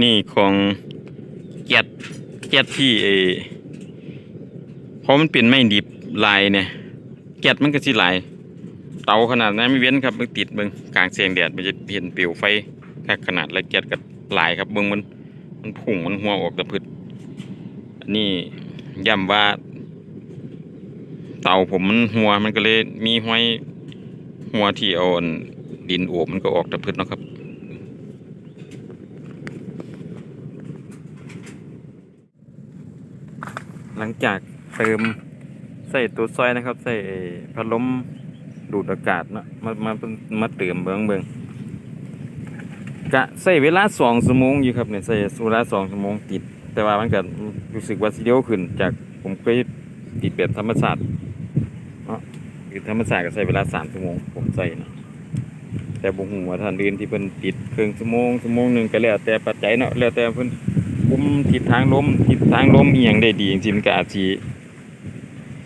นี่ของแก๊สแก๊สที่เอเพราะมันเป็นไม่ดิบลายเนี่ยแก๊สมันก็สิลาย เตาขนาดนั้นไม่เว้นครับมันติดเบิงกลางแสงแดดมันจะเห็นเปลวไฟคักขนาดละแก๊สก็หลายครับเบิงมันมันพุ่งมันหัวออกตะพึดอันนี้ย้ำว่าเตาผมมันหัวมันก็เลยมีห้อยหัวที่เอาดินโอบมันก็ออกตะพึดเนาะครับ หลังจากเติมใส่ตัวซอยนะครับ ใส่พัดลมดูดอากาศเนาะมามามาเติมเบิงเบิงกะใส่เวลาสองชั่วโมงอยู่ครับเนี่ยใส่เวลาสองชั่วโมงติด แต่ว่ามันก็รู้สึกว่าสิเดียวขึ้น จากผมเคยติดแบบธรรมศาสตร์เนาะคือธรรมศาสตร์ก็ใส่เวลาสามชั่วโมงผมใส่เนาะแต่บุหัวาท่านเรียนที่เพิ่นติดเครึ่องชั่วโมงชั่วโมงหนึ่งก็แล้วแต่ปัจจัยเนาะแล้วแต่เพิ่น คุมทิศทางลมทิศทางลมเอียงได้ดีจริงๆมันก็อาจสิ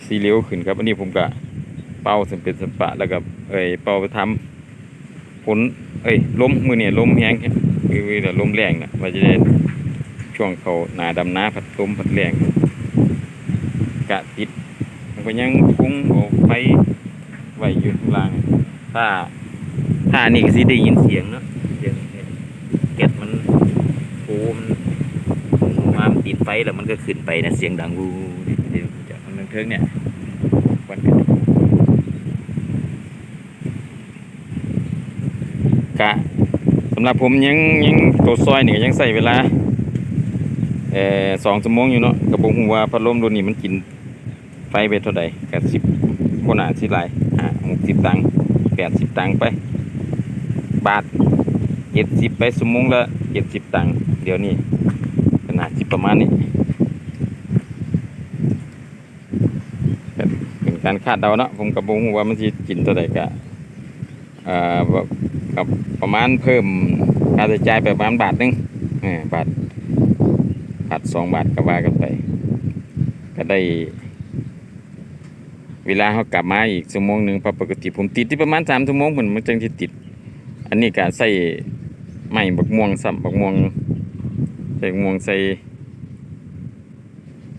สีเร็วขึ้นครับ อันนี้ผมก็เป่าสมเป็นสมปะแล้วก็เอ้ยเป่าไปทำฝนเอ้ยลมมือเนี่ยลมแห้งคือเดี๋ยวลมแรงนะว่าจะได้ช่วงเขาหนาดำน้าพัดลมพัดแรงกะติดมันก็ยังพุ่งออกไปไว้อยู่ข้างล่างถ้าถ้านนี้ก็สิได้ยินเสียงเนาะเสียงเก็ดมันโอ้มัน มามันติดไฟ แล้วมันก็ขึ้นไปนะเสียงดังวูเดียวจากมันเทิงเนี่ยวันกะสำหรับผมยังยังตัวซอยนี่ก็ยังใส่เวลาเออสองชั่วโมงอยู่เนาะกระบอกหัวพัดลมตัวนี้มันกินไฟไปเท่าใดกับสิบคนอะสิหลายอ่าหกสิบตังค์แปดสิบตังค์ไป บาทเจ็ดสิบไปชั่วโมงละเจ็ดสิบตังค์เดี๋ยวนี้ นาดจิประมาณนี้เป็นการคาดเดาเนาะผมกับบงว่ามันจะกินตัวใดก็กับประมาณเพิ่มค่าใช้จ่ายไปประมาณบาทนึงบาทบาทสองบาทก็ว่ากันไป ก็ได้ เวลาเขากลับมาอีกชั่วโมงหนึ่งพราะปกติผมติดที่ประมาณสามชั่วโมงเหมือนมันจังที่ติด อันนี้ก็ใส่ไม้บักม่วงสับบักม่วง ส่งวงใส่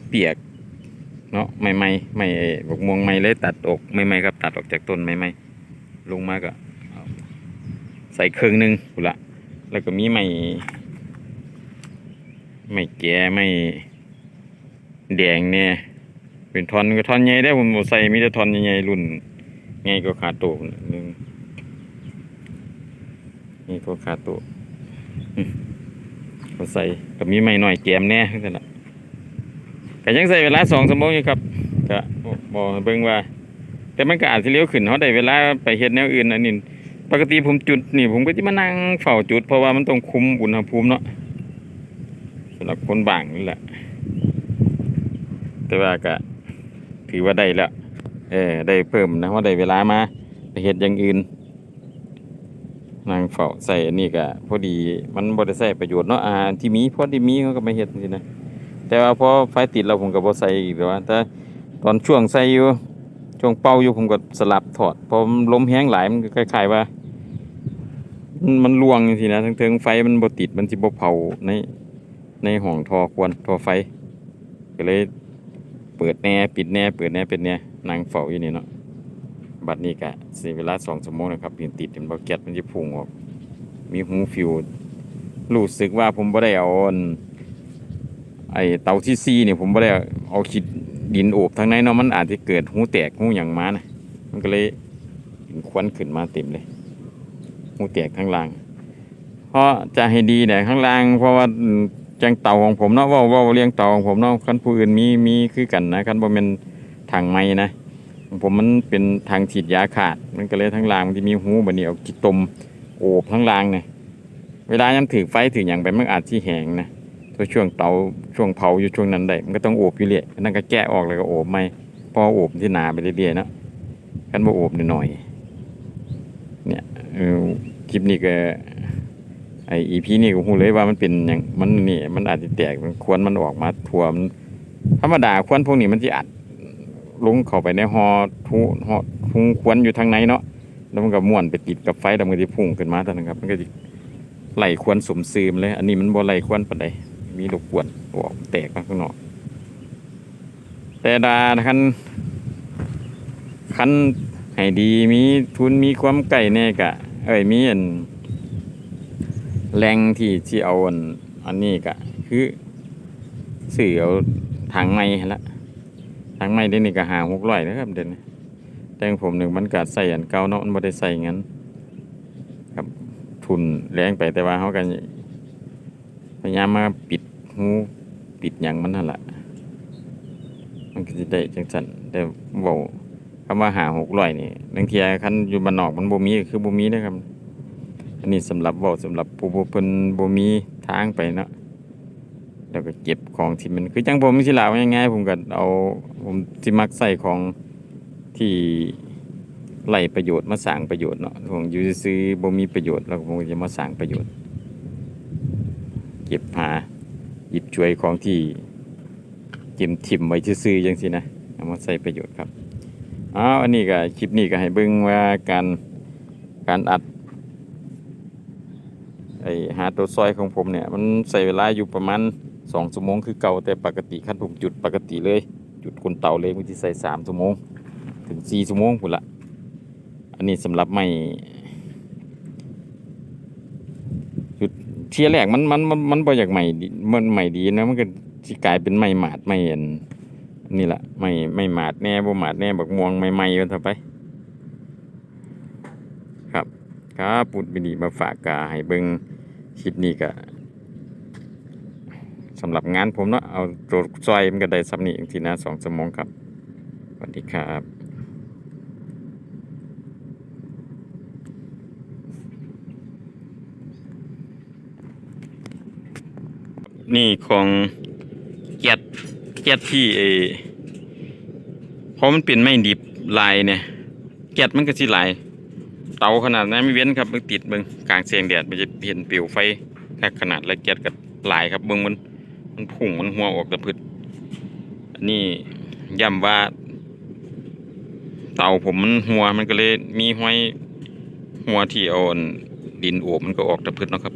เปียกเนาะใหม่ใหม่ใหม่บกม่วงใหม่เลยตัดออกใหม่ใหม่ครับตัดออกจากต้นใหม่ใหม่ลงมาก็เอาใส่เครื่องหนึงกุละแล้วก็มีใหม่ใหม่แก่ใหม่แดงเนี่ยเป็นทอนก็ทอนใหญ่ได้ผมบ่ใส่มีแต่ทอนใหญ่รุ่นใหญ่ก็ขาโตะหนึงนี่ก็ขาโตะ ก็ใส่ก็มีไม่หน่อยแกมแน่ขึ้นละก็ยังใส่เวลาสองชั่วโมงอยู่ครับก็บอกเบิ่งว่า แต่มันก็อาจจะเลี้ยวขึ้นเขาได้เวลาไปเฮ็ดแนวอื่นอันนี้ปกติผมจุดนี่ผมก็จะมานั่งเฝ้าจุด เพราะว่ามันต้องคุมอุณหภูมิเนาะสำหรับคนบางนี่แหละ แต่ว่าก็ถือว่าได้แล้วเออได้เพิ่มนะว่าได้เวลามาไปเฮ็ดอย่างอื่น นางเฝ้าใส่อันนี้ก็พอดีมันบ่ได้ใช้ประโยชน์เนาะอาหารที่มีพอดีมีเขาก็มาเฮ็ดนี่นะแต่ว่าพอไฟติดแล้วผมก็บ่ใส่อีกแล้วว่าแต่ตอนช่วงใส่อยู่ช่วงเป่าอยู่ผมก็สลับถอดพอมลมแห้งหลายมันก็คล้ายๆว่า มันลวงจังซี่นะทั้งเทิงไฟมันบ่ติดมันสิบ่เผาในในห้องทอควรทอไฟ ก็เลยเปิดแหน่ปิดแหน่เปิดแหน่เป็นแหน่นั่งเฝ้าอยู่นี่เนาะ บัดนี้ก็สียเวลาสองชั่วโมงนะครับปีนติดเป็นบาเก็ตมันจะพุ่งออก มีหูฟิวรู้สึกว่าผมบ่ได้เอาอันไอเตาที่ซีเนี่ยผมบ่ได้เอาคิดดินโอบทางในเนาะมันอาจจะเกิดหูแตกหูอย่างมานะมันก็เลยควันขึ้นมาเต็มเลยหูแตกข้างล่าง เพราะจะให้ดีเนี่ยข้างล่าง เพราะว่าจังเตาของผมเนาะว่าเว่าเลี้ยงเตาของผมเนาะคันผู้อื่นมีมีคือกันนะคันบ่แม่นทางไม้นะ ผมมันเป็นทางฉีดยาขาด มันก็เลยทั้งรางมันจะมีหูแบบนี้เอากิตมโอบทั้งรางเนี่ยเวลายังถือไฟถืออย่างไปมันอาจที่แหงนะตัวช่วงเตาช่วงเผาอยู่ช่วงนั้นได้มันก็ต้องโอบอยู่เรื่อยนั่นก็แกะออกแล้วก็โอบไม่พอโอบที่หนาไปเรื่อยๆนะกันบ่โอบหน่อยๆเนี่ยเออคลิปนี้ก็ไออีพีนี่ก็หูเลยว่ามันเป็นอย่างมันนี่มันอาจจะแตกมันควรมันออกมาทั่วมันธรรมดาควรพวกนี้มันจะอัด ลงเข้าไปในหอทุหอทุงควนอยู่ทางในเนาะแล้วมันก็ม่วนไปติดกับไฟแล้วมันก็จะพุ่งขึ้นมาตอนนั้นครับ มันก็จะไหลควรสมซืมเลย อันนี้มันบ่ไหลควรปานใดมีรบกวนออกแตกมาข้างนอก แต่ดาคันคันให้ดีมีทุนมีความไก่แน่กะ เอ้ยมีอันแรงที่ที่เอาอันอันนี้กะ คือสื่อเอาทางไม้ละ ทางไม้เดี๋ยวนี้ก็หาหกร้อยนะครับเดนแต่งผมหนึ่งมันก็ใส่อันเก่าเนาะมันบ่ได้ใส่งั้น ครับทุนแรงไปแต่ว่าเขากันพยายามมาปิดหูปิดหยังมันนั่นแหละมันก็จะได้จังสันแต่เว้าคำว่าหาหกร้อยนี่บางทีคันอยู่บ้านนอกมันบ่มีคือบ่มีนะครับ อันนี้สำหรับเว้าสำหรับผู้บ่เพิ่นบ่มีทางไปเนาะ แล้วก็เก็บของที่มันคือจังผมสิล่ะว่าง่ายๆผมก็เอาผมสิมักใส่ของที่ไล่ประโยชน์มาสร้างประโยชน์เนาะผมอยู่ซื่อบ่มีประโยชน์แล้วผมจะมาสร้างประโยชน์ เก็บหาหยิบช่วยของที่เก็บถิ่มไว้ซื่อจังซี่นะเอามาใส่ประโยชน์ครับอ้าวอันนี้ก็คลิปนี้ก็ให้เบิ่งว่าการการอัดไอหาตัวซอยของผมเนี่ย มันใส่เวลาอยู่ประมาณ สองชั่วโมงคือเก่าแต่ปกติขั้นผมจุดปกติเลย จุดคนเต่าเลยมันจะใส่สามชั่วโมง ถึงสี่ชั่วโมงพุ่นละอันนี้สำหรับไม่จุดเทียแรกมันมันมันมันบ่อยากใหม่ดีมันใหม่ดีนะมันก็สิกลายเป็นไม่หมาดไม่เอันนี่แหละไม่ไม่หมาดแน่บ่หมาดแน่บักม่วงไม่ไม่กันต่อไป ครับ ครับปุดบิดีมาฝากกาให้เบิงคลิปนี้ก็ สำหรับงานผมเนาะเอาตัวซอยมันก็ได้สำนีอีกทีนะสองสมองครับสวัสดีครับนี่ของแก๊สแก๊สที่เอเพราะมันเป็นไม่ดิบลายเนี่ยแก๊สมันก็สิลาย เตาขนาดนั้นไม่เว้นครับมันติดเบิงกลางแสงแดดมันจะเห็นเปลวไฟแค่ขนาดและแก๊สกับหลายครับเบิงมัน มันพุ่งมันหัวออกตะพืดอันนี้ย่ำว่า เต่าผมมันหัวมันก็เลยมีห้อยหัวที่เอาดินโอบมันก็ออกตะพืดนะครับ